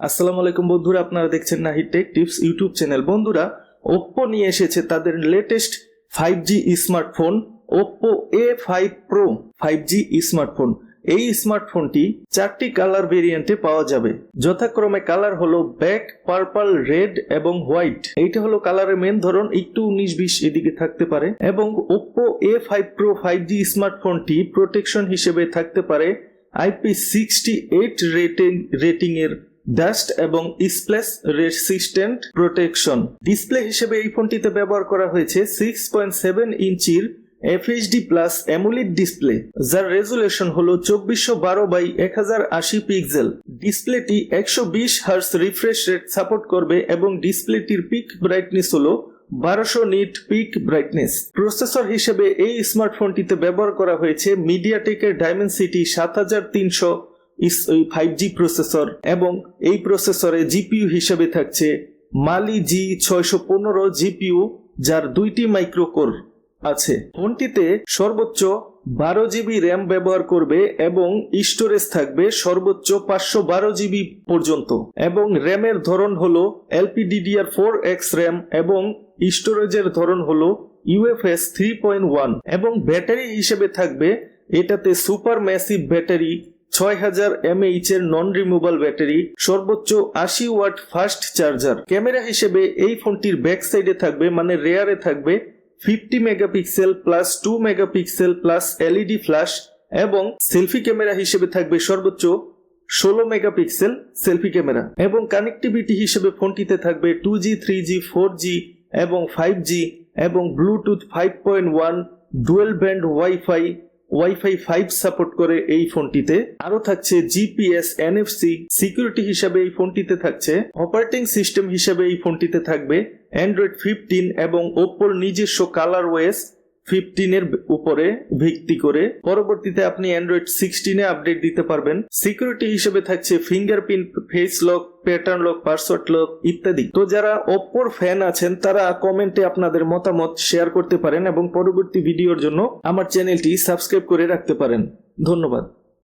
আসসালামু আলাইকুম বন্ধুরা, আপনারা দেখছেন Nahi tech tips YouTube channel. বন্ধুরা ওপ্পো নিয়ে এসেছে তাদের latest five G smartphone Oppo A five pro five G smartphone এই স্মার্টফোনটি চারটি কালার ভেরিয়েন্টে পাওয়া যাবে। যথাক্রমে কালার হলো ব্ল্যাক পার্পল, রেড এবং হোয়াইট। এইটা হলো কালারের মেন ধরন, একটু উনিশ বিশ এদিকে থাকতে পারে। এবং Oppo A five Pro five G স্মার্টফোনটি protection হিসেবে থাকতে পারে IP sixty eight rating rating এর ডাস্ট এবং স্প্লেস রেসিস্ট্যান্ট প্রোটেকশন ডিসপ্লে হিসেবে এই ফোনটিতে ব্যবহার করা হয়েছে সিক্স পয়েন্ট সেভেন ইঞ্চির এফএইচডি প্লাস অ্যামুলিড ডিসপ্লে যার রেজুলেশন হলো চব্বিশশো বারো বাই এক হাজার আশি পিক্সেল ডিসপ্লেটি একশো বিশ হার্স রিফ্রেশ রেট সাপোর্ট করবে এবং ডিসপ্লেটির পিক ব্রাইটনেস হলো বারোশো নিট পিক ব্রাইটনেস প্রসেসর হিসেবে এই স্মার্টফোনটিতে ব্যবহার করা হয়েছে মিডিয়াটেকের ডায়মেনসিটি সাত হাজার তিনশো ফাইভ জি প্রসেসর এবং এই প্রসেসরে জিপিইউ হিসেবে থাকছে মালি জি ছয়শো পনেরো জিপিইউ যার দুইটি মাইক্রোকোর আছে। ফোনটিতে সর্বোচ্চ বারো জিবি র্যাম ব্যবহার করবে এবং স্টোরেজ থাকবে সর্বোচ্চ পাঁচশো বারো জিবি পর্যন্ত। এবং র্যামের ধরন হলো এলপিডিডিআর ফোর এক্স র্যাম এবং স্টোরেজের ধরন হল ইউএফএস থ্রি পয়েন্ট ওয়ান। এবং ব্যাটারি হিসেবে থাকবে এটাতে সুপার ম্যাসিভ ব্যাটারি, ছয় হাজার এমএইচ এর নন রিমুভাল ব্যাটারি, সর্বোচ্চ আশি ওয়াট ফাস্ট চার্জার। ক্যামেরা হিসেবে এই ফোনটির ব্যাক সাইডে থাকবে মানে রেয়ারে থাকবে fifty megapixel plus two megapixel plus LED flash এবং সেলফি ক্যামেরা হিসেবে থাকবে সর্বোচ্চ ষোলো মেগাপিক্সেল সেলফি ক্যামেরা এবং কানেক্টিভিটি হিসেবে ফোনটিতে থাকবে two G three G four G এবং ফাইভ জি এবং Bluetooth five point one dual band wifi wifi five support করে এই ফোনটিতে। আরও থাকছে জিপিএস এনএফসি সিকিউরিটি হিসাবে এই ফোনটিতে থাকছে। অপারেটিং সিস্টেম হিসাবে এই ফোনটিতে থাকবে। অ্যান্ড্রয়েড ফিফটিন এবং ওপ্পোর নিজস্ব কালার ওয়েস ফিফটিনের উপরে ভিত্তি করে। পরবর্তীতে আপনি অ্যান্ড্রয়েড সিক্সটিনে আপডেট দিতে পারবেন। সিকিউরিটি হিসেবে থাকছে fingerprint face lock pattern lock password lock ইত্যাদি। তো যারা ওপ্পোর ফ্যান আছেন, তারা কমেন্টে আপনাদের মতামত শেয়ার করতে পারেন এবং পরবর্তী ভিডিওর জন্য আমার চ্যানেলটি সাবস্ক্রাইব করে রাখতে পারেন। ধন্যবাদ।